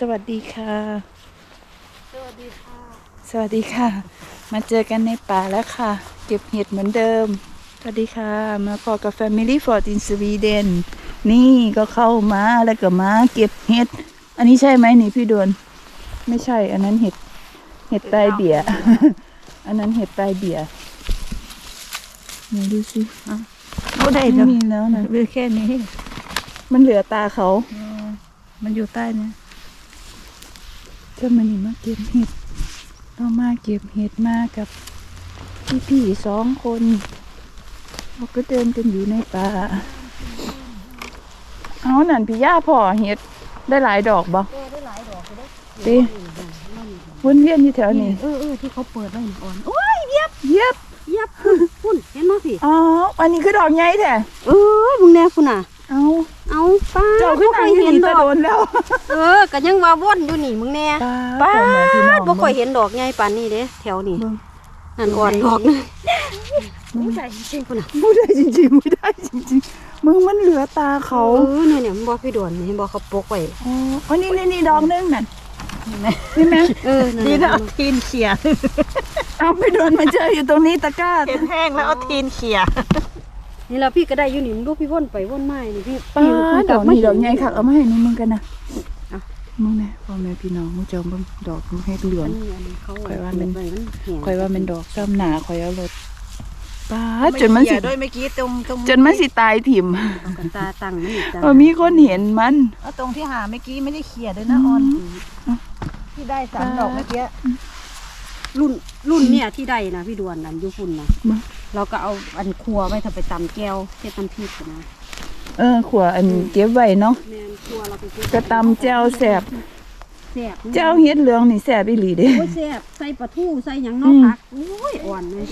มาแล้วสวัสดีค่ะ สวัสดีค่ะ สวัสดีค่ะ มาเจอกันในป่าแล้วค่ะ เก็บเห็ดเหมือนเดิม สวัสดีค่ะ มาพอกับ Family for in Sweden นี่ก็เข้ามาแล้วก็มาเก็บเห็ด อันนี้ใช่ไหมนี่พี่ดวน ไม่ใช่ อันนั้นเห็ด เห็ดใต้เบียร์อันนั้นเห็ดใต้เบียร์ไหนดูสิบ่ได้ไม่เนาะมีแล้วนะเหลือแค่นี้ มันเหลือตาเขา มันอยู่ใต้เนี่ย ก็มันนี่มาเก็บเห็ดเรามาเก็บเห็ดมากับพี่ๆสองคนเราก็เดินกันอยู่ในป่าเอานั่นพี่ย่าพ่อเห็ดได้หลายดอกบ่เออได้หลายดอกเลยติวนเวียนอยู่แถวนี้เออเออที่เขาเปิดไว้นี่อ่อนโอ้ยเย็บเยียบพุ่นพุ่นเห็นมั้ยพี่อ๋ออันนี้คือดอกใหญ่แท้เออมึงแน่พุ่นน่ะเอา เอาป้าเจ้าขึ้นบ่ทาเคงยที่เห็นนี่ดตะอกโดนแล้ว เออก็ยังว่าว่นอยู่นี่มึงแน่ป้าป้าพ่อแม่พี่น้องบ่ค่อยเห็นดอกใหญ่ปานนี้เด้แถวนี้เบิ่ง นั่นอ่อนดอกนึงบ่ได้จริงพุ่นน่ะไม่ได้จริงๆไม่ได้จริงๆมึงมันเหลือตาเขา เออเนี่ยเนี่ยมันบ่พี่ด่วนนี่บ่เขาปกไว้อ๋ออันนี้นี่นี่ดอกนึงนั่นนี่ไหมเออนั่นนี่น่ะเอาทีนเขี่ยเอาไปโดนมาเจออยู่ตรงนี้ตะกร้า เห็นแห้งแล้วเอาทีนเขี่ย นี่ล่ะพี่ก็ได้อยู่นี่มึงดูพี่ว่นไปว่นมานี่พี่ป้าพี่เพิ่งดกลัอบกมานี่เห็ดอกใหญ่ค่ะเอามาให้หนุ่มึงกันนะเอามึงนะพ่อแม่พี่น้องมึงเจอมึงดอกมึงให้เหลืองอันนี้อันนี้เขาข่อยว่ามันไว้มันแห้งคอยว่ามันดอกซ้ำหนาคอยเอารถป้าดจนมันสิไเขี่ยด้วยเมื่อกี้ตรงตรงจนมันสิตายถิ่มเอากันตาตั้งมันอีกจ้ะเออมีคนเห็นมันเอาตรงที่หาเมื่อกี้ไม่ได้เขี่ยด้วยนะออนที่ได้สามดอกเมื่อกี้ รุ่นรุ่นเนี่ยที่ได้นะพี่ดวนนั่นอยูฝุ่นนะมา เราก็เอาอันครัวไว้ทำไปตำแก้วเฮ็ดน้ำพริกนะเออขวอันเก็บไว้เนาะแม่นครัวเราไปเฮ็ดกระตำแจ้วแสบแซ่บแจ้วเฮ็ดเหลืองนี่แสบอีหลีเด้ โอ้ยแซ่บใส่ปลาทูใส่หยังเนอกอืมผักโอ้ยอ่อนเลย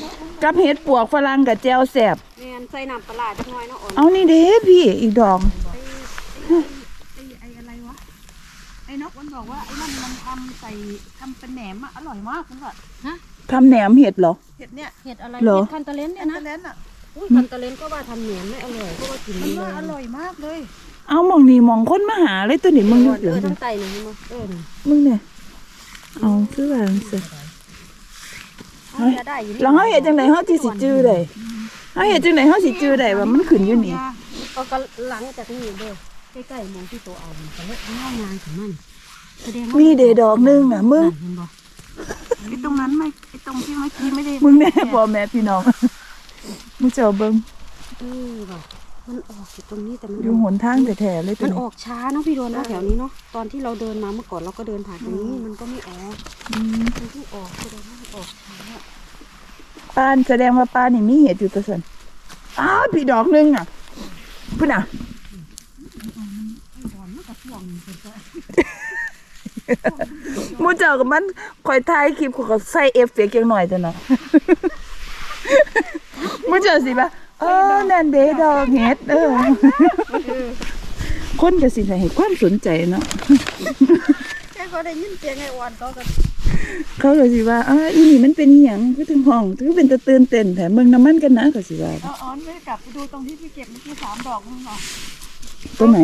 กับเฮ็ดปวกฝรั่งกับแจ้วแสบแม่นใส่น้ำปลาร้าจักหน่อยเนาะอ่อนเอานี่เด้พี่อีกดอก ไอ้ไอ้อะไรวะ ไอ้นกมันบอกว่าไอ้นั่นมันทำใส่ทำเป็นแหนมอะอร่อยมากคุณว่าฮะทำแหนมเห็ดเหรอ เห็ดเนี่ยเห็ดอะไรเหรอ เห็ดคันตะเลนเนี่ยนะตะเลนอะอุ้ยคันตะเลนก็ว่าทำแหนมไม่อร่อยเพราะว่ากินมันเลว่ายอร่อยมากเลยเอามองนี่มองคนมาหาเลยตัวนี้มึงเอดูอเดี๋ยวทั้งไตหนึ่งมั้งเออนี่มึงเนี่ยเอาคือว่าจังซี่เอาจะได้อยู่นี่แล้วเฮาเฮ็ดจังไดเฮาสิสิจื้อได้เฮาเฮ็ดจังไดเฮาสิจื้อได้ว่ามันขึ้นอยู่นี่เอาก็หลังจากนี้เด้อใกล้ๆหมองที่โตเอานี่ก็เลยเอางานของมัน แสดงว่ามีเดดอกหนึงน่ะมึงเห็นบ่ไอ้ตรงนั้นไม่ไอ้ตรงที่เมื่อกี้ไม่ได้มึงแน่พ่อแม่พี่น้อง มึงเจ้าเบิ่งเออว่ะมันออกอยู่ตรงนี้แต่มันอยู่หนทางแท้ๆเลยตัวมันนี้ออกช้าเนาะพี่โดนเนาะแถวนี้เนาะตอนที่เราเดินมาเมื่อก่อนเราก็เดินผ่านตรงนี้มันก็ไม่ออกอืมมันเพิ่งออกแสดงว่ามันออกช้าป้านแสดงว่าป้านี่มีเห็ดอยู่ตัวซั่นอ้าวพี่ดอกหนึงอะพุ่นน่ะหมูเจ้ากับมันคอยถ่ายคลิปเขาก็ใส่เอฟเฟกต์จังหน่อยจ้ะเนาะหมูเจ้าสิปะเออนั่นเด้ดอกเห็ดเออ คนก็สิให้ความสนใจเนาะแค่เขาได้ยินเสียงไอ้ออนเขาก็เขาก็สิว่าอ้าอีนี่มันเป็นอหยังคือถึงห้องคือเป็นตะตื่นเต้นแถมเบิ่งน้ำมันกันนะก็สิว่าเอาออนไม่ได้กลับไปดูตรงที่พี่เก็บเมื่อกี้สามดอกนึงเหรอตัวไหน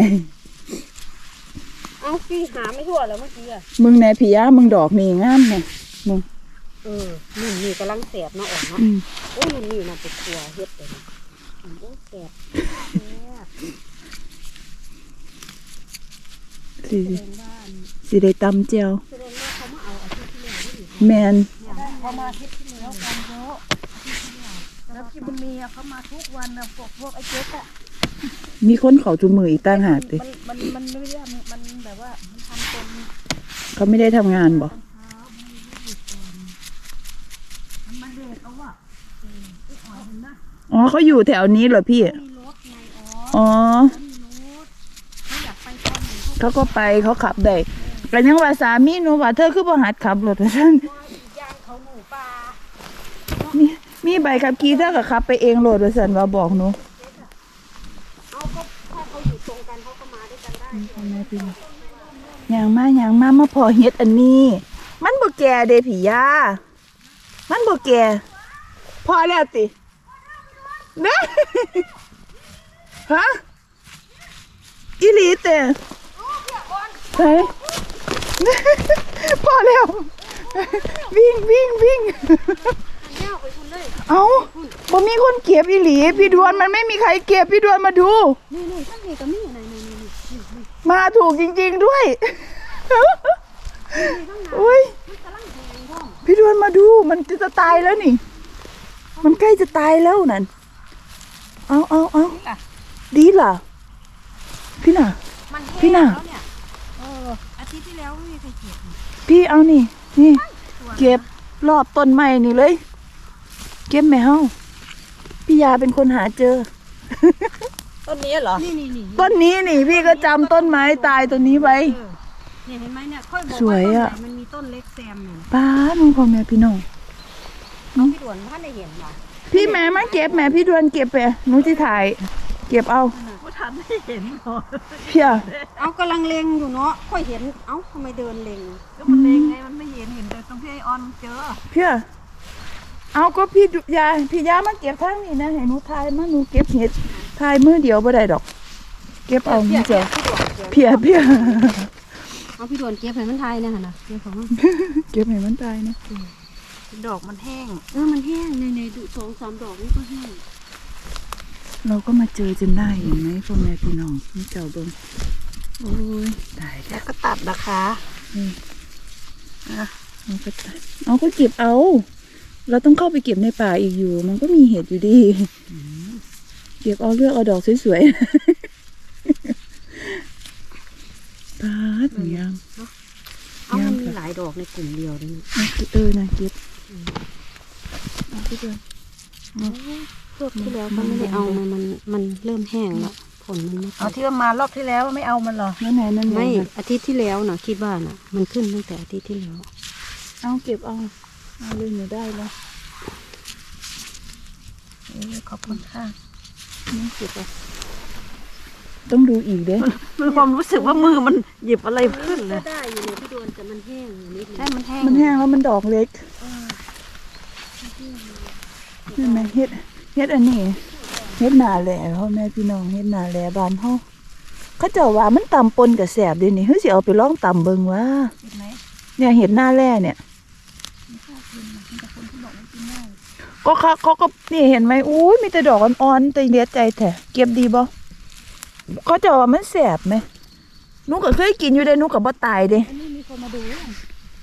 เอาพี่หาไม่ทั่วแล้วเมื่อกี้อะมึงแหน่พี่ยามึงดอกนี่งามแน่มึงเออนี่นี่กำลังแสบเนาะออกเนาะอืมโอ้ยมันนี่น่ะเป็นครัวเฮ็ดเลยนะอืมโอ้แสบแสบสิแสดงว่าอันสิได้ตำแจ่วแสดงว่าเขามาเอาอาทิตย์ที่แล้วนี่แม่นเขามาอาทิตย์ที่แล้วกันเยอะแล้วพี่บุญมีอะเขามาทุกวันนะพวกพวกไอ้เจ๊กอะ มีคนเขาจุมืออีกต่างหากติมันมันมันไม่ได้มันแบบว่ามันทำเป็นเขาไม่ได้ทำงานบ่มันมาเด็กเอาอะอ๋อเขาอยู่แถวนี้เหรอพี่มีรถไงอ๋ออ๋อมีรถเขาอยากไปตอนไหนเขาเขาก็ไปเขาขับได้ก็ยังว่าสามีหนูว่าเธอคือบ่หัดขับรถว่าซั่นยางเขาหนูปลามีมีใบขับขี่เธอก็ขับไปเองโลดว่าซั่นว่าบอกหนู เอาก็ถ้าเขาอยู่ตรงกันเขาก็มาด้วยกัน ได้ย่างมาย่างมามาพอเฮ็ดอันนี้ มันบ่แก่เด้พี่ยามันบ่แก่พอแล้วติเด้ฮะอีหลีเตะไปพอแล้ว วิ่งวิ่งวิ่งเน่าไปคุณเลยเอาบ่มีคนเก็บอีหลี พี่ดวนมันไม่มีใครเก็บพี่ดวนมาดูนี่นี่ข้างนี้ก็มีอะไรนี่นี่นี่นี่ มาถูกจริง ๆด้วย อุ้ยมันกำลังแหงท้องพี่ดวนมาดูมันจะตายแล้วนี่ มันใกล้จะตายแล้วนั่น เอาเอาเอาดีล่ะ พี่น่ะมันแห้งพี่น่ะแล้วเนี่ยเอออาทิตย์ที่แล้วไม่มีใครเก็บนี่พี่เอานี่ นี่ เก็บรอบต้นไม้นี่เลย เก็บแม่เฮาพี่ยาเป็นคนหาเจอ ต้นนี้เหรอ นี่นี่นี่ต้นนี้นี่พี่ก็จำต้นไม้ตายต้นนี้ไว้ เออเนี่ยเห็นไหมเนี่ยค่อยบอกสวยอะาต้นไหนมันมีต้นเล็กแซมเนี่ยป้าน้องพ่อแม่พี่น้องน้องพี่ด่วนท่านได้เห็นป่ะพี่แม่มาเก็บแม่พี่ดวนเก็บไปหนูที่ถ่าย เก็บเอาว่าทันได้เห็นเหรอเพี่ยเอากำลังเลงอยู่เนาะค่อยเห็นเอ้าทำไมเดินเลงก็มันเลงไงมันไม่เห็นเห็นแต่ตรงที่ไอออนเจอเพี่ยเอาก็พี่ดุยาพี่ยามาเก็บทางนี้นะให้หนูถ่ายมาหนูเก็บเห็ด ถ่ายมือเดียวบ่ได้ดอก เก็บเอานี่เจ้าพี่ด่วนเดี๋ยวเพี่ยเพี่ยเอาพี่ด่วนเก็บให้มันทายเนี่ยค่ะนะเก็บของมันเก็บให้มันตายนะดอกมันแห้ง เออมันแห้งในในดูสองสามดอกนี่ก็แห้ง เราก็มาเจอจนได้เห็นไหมพ่อแม่พี่น้องนี่เจ้าเบิ้งโอ้ยตายแล้วแล้วก็ตัดนะคะเอาก็ตัดเอาก็เก็บเอา เราต้องเข้าไปเก็บในป่าอีกอยู่ มันก็มีเห็ดอยู่ดี เก็บเอาเลือกเอาดอกสวยๆปาดหนูยามเอามันมีหลายดอกในกลุ่มเดียวเลยเอาเก็บเออนะเก็บเอาไปด้วยพวกที่แล้วก็ไม่ได้เอามันมันมันเริ่มแห้งแล้วผลมันไม่เอาที่ว่ามารอบที่แล้วไม่เอามันเหรอนั่นไหนนั่นไหนไม่น่ะอาทิตย์ที่แล้วน่ะคิดว่าน่ะ มันขึ้นตั้งแต่อาทิตย์ที่แล้วเอาเก็บเอาเอาเลยหนูได้แล้วเออขอบคุณค่ะ นี่เก็บเอาต้องดูอีกเด้มีความรู้สึกว่ามือมันหยิบอะไรขึ้นเลก็ยได้อยู่เนี่ยพี่ดวนแต่มันแห้งอยู่นิดนึใช่งมันแห้งมันแห้งแล้วมันดอกเล็กเห็นไหมเฮ็ดเฮ็ดอันนี้เฮ็ดหนาแหล่พ่อแม่พี่น้องเฮ็ดหนาแหล่บ้านเฮาเขาเจ้าว่ามันตำปนกับแสบเดี๋ยวนี้เฮ้ยสิเอาไปลองตำเบิ่งว่าเห็นไหมเนี่ยเห็ดหน้าแร่เนี่ย ก็เขาเขาก็นี่เห็นไหมอุ้ยมีแต่ดอกอ่อนๆแต่เลียดใจแท้เก็บดีบ่เขาเจะว่ามันแสบไหมหนูก็เคยกินอยู่เด้หนูก็บ่ตายเด้อันนี้มีคนมาดู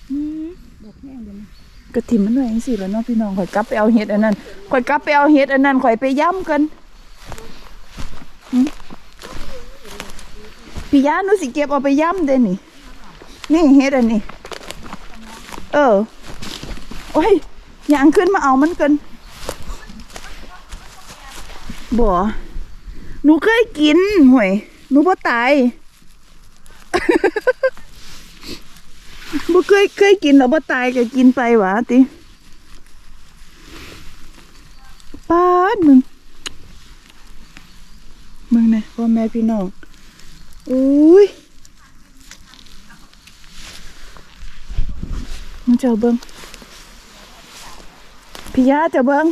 อืมดอกแห้งเดี๋ยวนี้กระถิ่มมันหน่อยจังซี่แล้วเนาะพี่น้องข่อยกลับไปเอาเห็ดอันนั้นข่อยกลับไปเอาเห็ดอันนั้นข่อยไปย่ำกันอืมพี่ยาหนูสิเก็บเอาไปย่ำเด้นี่ นี่เห็ดอันนี้ เออ โอ้ยยางขึ้นมาเอามันกัน บ่ หนูเคยกินห่วย หนูบ่ตาย บ่เคยเคยกินแล้วบ่ตายก็กินไปหวะติป้าดมึง มึงนะพ่อแม่พี่น้องอุ้ยมึงเจ้าเบิ้งพี่ยาเจ้าเบิ้ง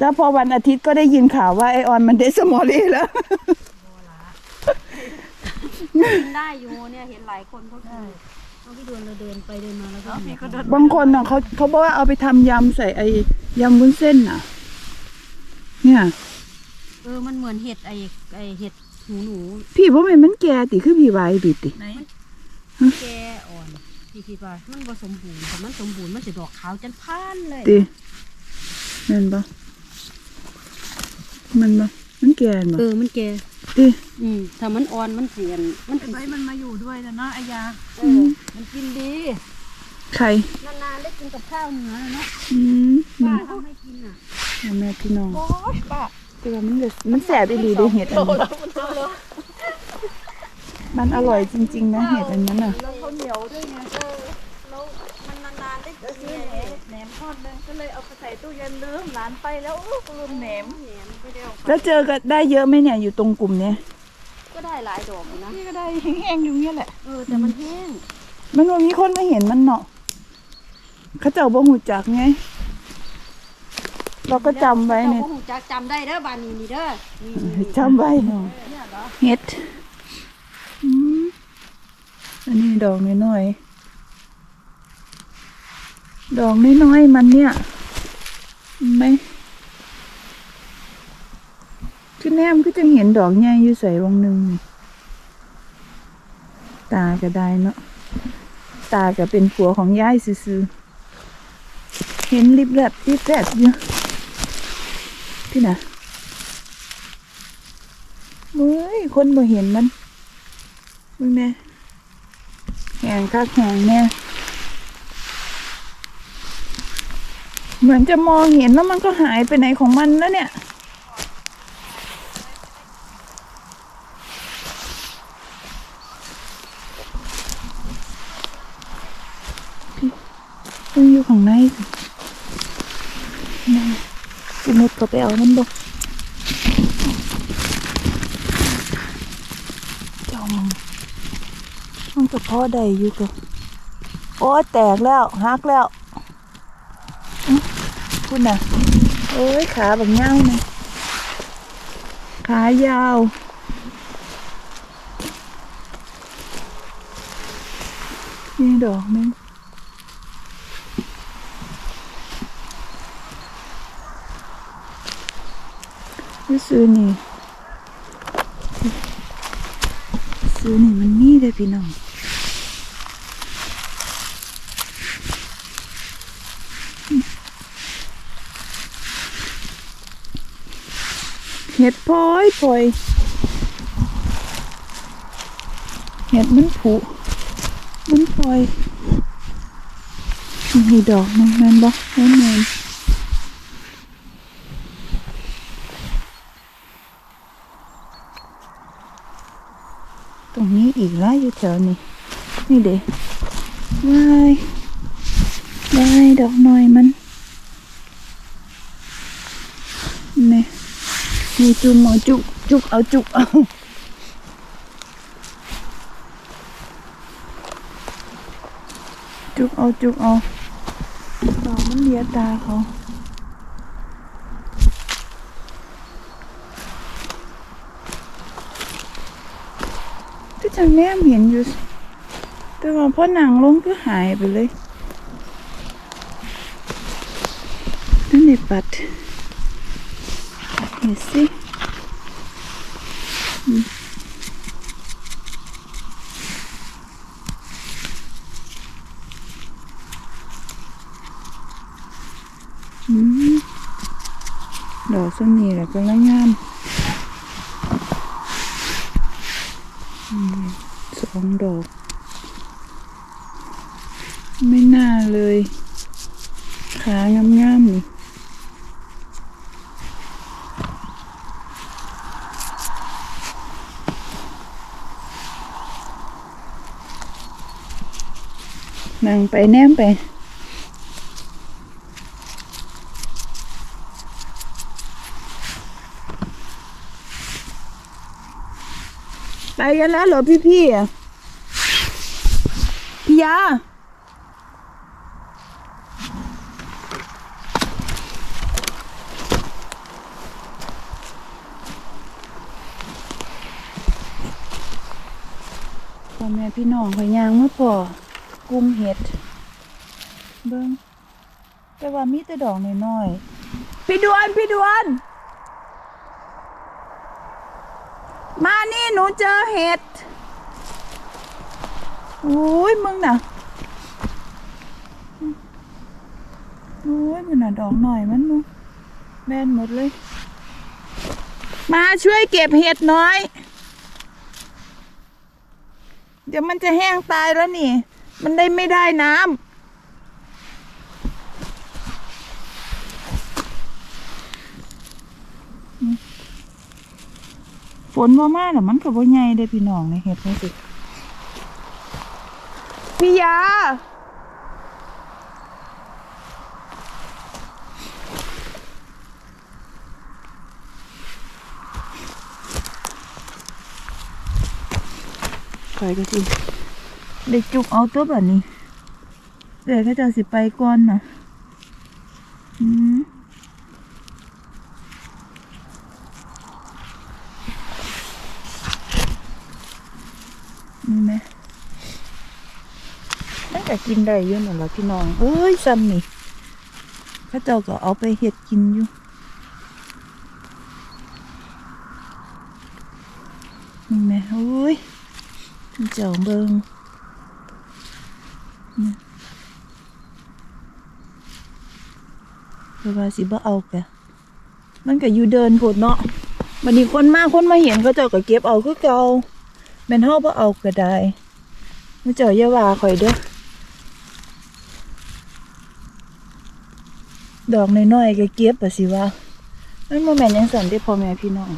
แล้วพอวันอาทิตย์ก็ได้ยินข่าวว่าไอออนมันเดสมอลีแล้ว กินได้อยู่เนี่ยเห็นหลายคนเขากินเอาพี่ดวนเราเดินไปเดินมาแล้วก็พี่ก็เดินบางคนน่ะเขาเขาบอกว่าเอาไปทำยำใส่ไอ้ยำวุ้นเส้นน่ะ เนี่ย เออมันเหมือนเห็ดไอไอเห็ดหนูหนูพี่ว่ามันมันแก่ติคือพี่ไว้บิดติ ไหนแกอ่อนพี่คิดว่ามันผสมบูรณ์แต่มันสมบูรณ์มันจะดอกขาวจันพานเลยติแม่นบ่ มันบ่มันแก่บ่เออมันแกติอืมถ้ามันอ่อนมันเสียนมันสิไว้มันมาอยู่ด้วยนะเนาะไอยาเออมันกินดีไข่นานๆได้กินกับข้าวเหนือเนาะอืมป้าทำให้กินอะพ่อแม่พี่น้องโอ้ยป้าแต่ว่ามันก็มันแสบอีหลีเด้เห็ดอันนี้มันอร่อยจริง ๆ นะเห็ดอันนั้นน่ะแล้วเขาเหนียวด้วยไงแล้วมันนานๆได้กินซื้ อแหนมแหนมทอดนึงก็เลยเอาไปใส่ตู้เย็นลืมหลานไปแล้วอู้ลืมแหนมแหนมไปเดียวแล้วเจอกันได้เยอะไหมเนี่ยอยู่ตรงกลุ่มเนี้ยก็ได้หลายดอกอยู่นะพี่ก็ได้แห้งๆอยู่เนี่ยแหละเออแต่มันแห้งมันว่ามีคนมาเห็นมันเนาะเขาเจ้าบ่หูจักไงเราก็จำไว้เนี่เนี่ยยจะจำได้เด้อบานนี้นี่เด้อนี่นี่นี่จำไว้เนี่ยเหรอเฮ็ดอืมอันนี้ดอกน้อยๆ ดอกน้อยๆมันเนี่ยไหมคือแนมก็จะเห็นดอกใหญ่อยู่ใส่วงหนึ่งตาก็ได้เนาะตาก็เป็นผัวของยายซื่อเห็นริบแลบริบแลบอยู่พี่นะเฮ้ยคนบ่เห็นมันมึงแน่แหงคักแหงแน่ เหมือนจะมองเห็นแล้วมันก็หายไปไหนของมันแล้วเนี่ยพี่มึงอยู่ข้างในสิแม่สมุดก็ไปเอามันบ่จอมมันก็พ่อใดอยู่ก็โอ้ยแตกแล้ว หักแล้ว คุณนะเอ้ยขาแบบเงาเนี่ยขายาว นี่ดอกนึงนี่ซื้อนี่ซื้อนี่มันมีเลยพี่น้อง เห็ดพลอยพลอยเห็ดมันผุมันพลอยมีดอกหนึงแม่นบ่แม่นแม่นตรงนี้อีกแล้วอยู่แถวนี้นี่เด็วายวายดอกหน่อยมันนี่ มีจุ่มเอาจุกจุกเอาจุกเอาจุกเอาจุกเอาดอกมันเลียตาเขาก็จะแนมเห็นอยู่ แต่ว่าพอหนังลงก็หายไปเลยนั่นในปัดปัด เห็นสิอืมอืมดอกส้มนี่แหละก็ละงามอืมสองดอก ไม่น่าเลย ขางามๆนี่ นั่งไปแนมไป ไปกันแล้วเหรอพี่ๆอ่พี่ยาพ่อแม่พี่น้องพยางมาพอ กุ้มเห็ด เบิ้งแต่ว่ามีแต่ดอกน้อยๆพี่ดวนพี่ดวน มานี่หนูเจอเห็ดโอ้ยมึงน่ะโอ้ยมันน่ะดอกหน่อยมันมึงแม่นหมดเลย มาช่วยเก็บเห็ดน้อย เดี๋ยวมันจะแห้งตายแล้วนี่ มันได้ไม่ได้น้ำฝนว่ามาแต่มันก็บ่ใหญ่เด้อพี่น้องในเห็ดนี่สิพี่ยาคอยก็สิ เด็กจุกเอาตัวแบบนี้เดี๋ยวก็จะสิไปก่อนนะอืมนี่ไหมม่นก็กินได้ยู่น่นแหละพี่น้อง เอ้ยซ้ำนี่พระเจ้าก็เอาไปเห็ดกินอยู่นี่แม่เฮ้ยเจ้าเบิง นี่เพราะว่าสิบ่เอาแกมันก็อยู่เดินโพดเนาะบัดนี้คนมากคนมาเห็นเขาเจ้าก็เก็บเอาคือเก่าแม่นเฮาบ่เอาก็ได้มื้อเจ้าอย่าว่าข่อยเด้อดอกน้อยๆก็เก็บอะสิว่ามันบ่แม่นจังซั่นเด้พ่อแม่พี่น้อง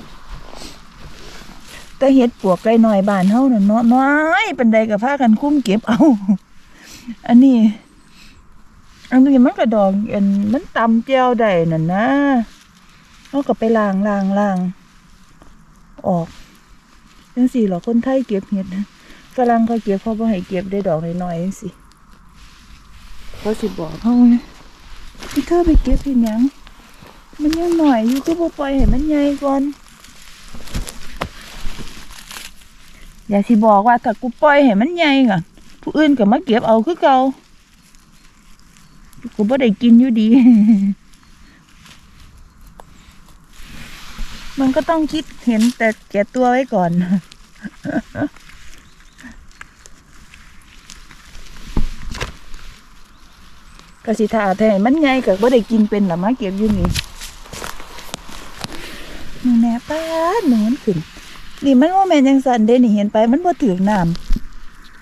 แต่เฮ็ดปวกไก่น้อยบ้านเฮาน่ะเนาะน้อยปานใดก็พากันคุ้มเก็บเอา อันนี้ อันนี้มันก็ดอกอันมันตำแก้วได้นั่นนะเฮาก็ไปล้างล้างล้างออกจังซี่เหรอคนไทยเก็บเห็ดนะฝรั่งเขาเก็บเขาบ่ให้เก็บได้ดอกน้อยๆจังซี่เขาสิบอกเฮานะพี่เธอไปเก็บเฮ็ดยังมันยังหน่อยอยู่ก็บ่ปล่อยให้มันใหญ่ก่อนอย่าสิบอกว่าถ้ากูปล่อยให้มันใหญ่ก่อน ผู้อื่นก็มาเก็บเอาคือเก่ากูบ่ได้กินอยู่ดี มันก็ต้องคิดเห็นแต่แก่ตัวไว้ก่อนก็สิทาแท้มันใหญ่ก็บ่ได้กินเป็นละมาเก็บอยู่นี่แน่ป้าหนูมันขึ้นนี่มันว่าแม่นยังสันเด้นี่เห็นไปมันบ่ถึงน้ำ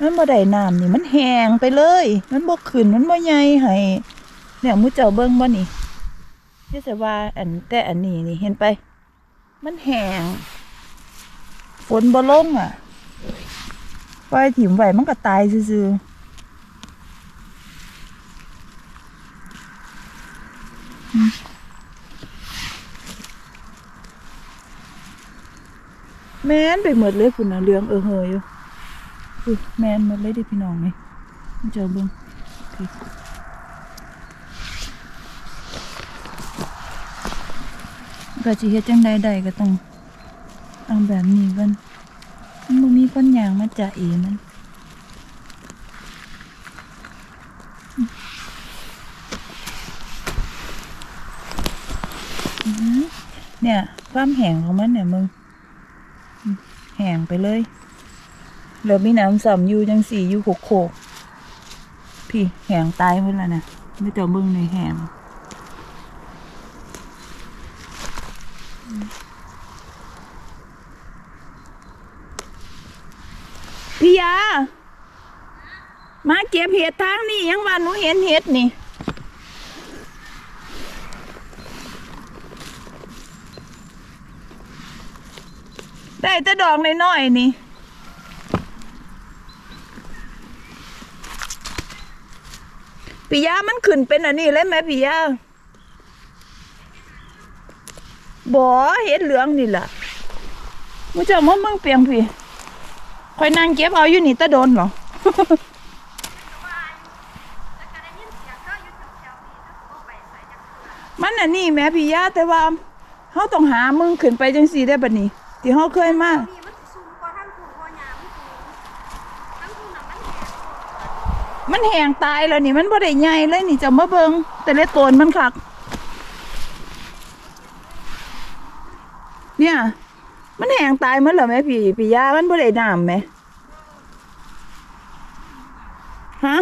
มันบ่ได้น้ำนี่มันแห้งไปเลย มันบ่ขึ้นมันบ่ใหญ่ให้เนี่ยมูเจ้าเบิ่งบ่นี่ที่จะว่าอันแต่อันนี้นี่เห็นไป มันแห้งฝนบ่ลงอะปล่อยถิ่มไว้มันก็ตายซื่อๆอืมแม่นไปหมดเลยคุณนะเรื่องเออเฮยอยู่ อุ้ยแมนมดเลยดิพี่น้องนี่มเจอเบิ้งก็สิเฮ็ดจังใดใดก็ต้องเอาแบบนี้กันมันบ่มีคนยางมาจ่าเอมันเนี่ยความแห้งของมันเนี่ยมึงแห้งไปเลย แล้วมีน้ำสัมยู่จังสี่ยู่โคกโคกพี่แหงตายหมดแล้วนะไม่แต่มึงในแหงพี่ยา มาเก็บเห็ดทางนี่ยังว่าหนูเห็นเห็ดนี่ได้แต่ดอกน้อยๆนี่ ปิยามันขึ้นเป็นอันนี้เลยไหมปิยาบ่เห็ดเหลืองนี่ล่ะมึงจะมามึงเปียงพี่คอยนั่งเก็บเอาอยู่นี่ตะโดนเหรอมันอันนี้แม่พี่ยาแต่ว่าเขาต้องหามึงขึ้นไปจังสีได้บัดนี้ ที่เขาเคยมา นี่มันสิสูงกว่าทางคุณพ่อยามมันสูงทางคุณน่ะ มันแหงมันแห้งตายแล้วนี่มันบ่ได้ใหญ่เลยนี่จะมาเบิงแต่ละตนมันคักเนี่ย มันแห้งตายมันเหรอแม่พี่พี่ยามันบ่ได้น้ำไหมฮะ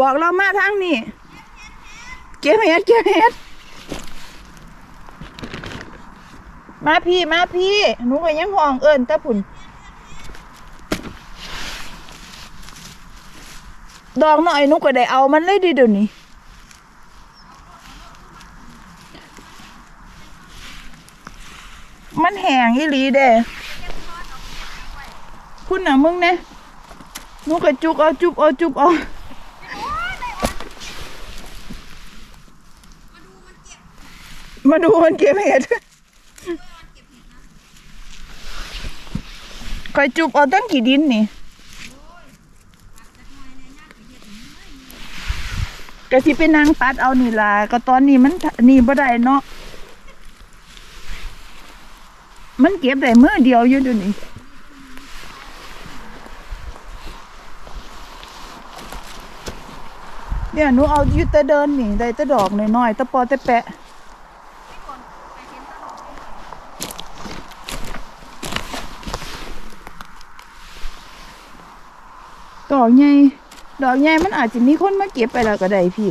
บอกเรามาทางนี้เก็บเห็ดเก็บเห็ดมาพี่มาพี่หนูก็ยังห้องเอิญตะผุน ดอกหน่อยหนุก็ได้เอามันเลยดิเดี๋ยวนี้มันแห้งอีหลีเด้คุณน่ะมึงเนี่ยหนุก็จุกเอาจุบเอาจุบเอามาดูมันเก็บเห็ดคอยจุบเอาตั้งกี่ดินนี่ ก็สิไปนางตัดเอานี่ล่ะก็ตอนนี้มันนี่บ่ได้เนาะมันเก็บได้เมื่อเดียวอยู่ดี๋ยวนี้เนี่ยหนูเอายู่แต่เดินนี่ได้แต่ดอกน้อยๆแต่ปอแต่แปะดอกใหญ่ ดอกใหญ่มันอาจจะมีคนมาเก็บไปแล้วก็ได้พี่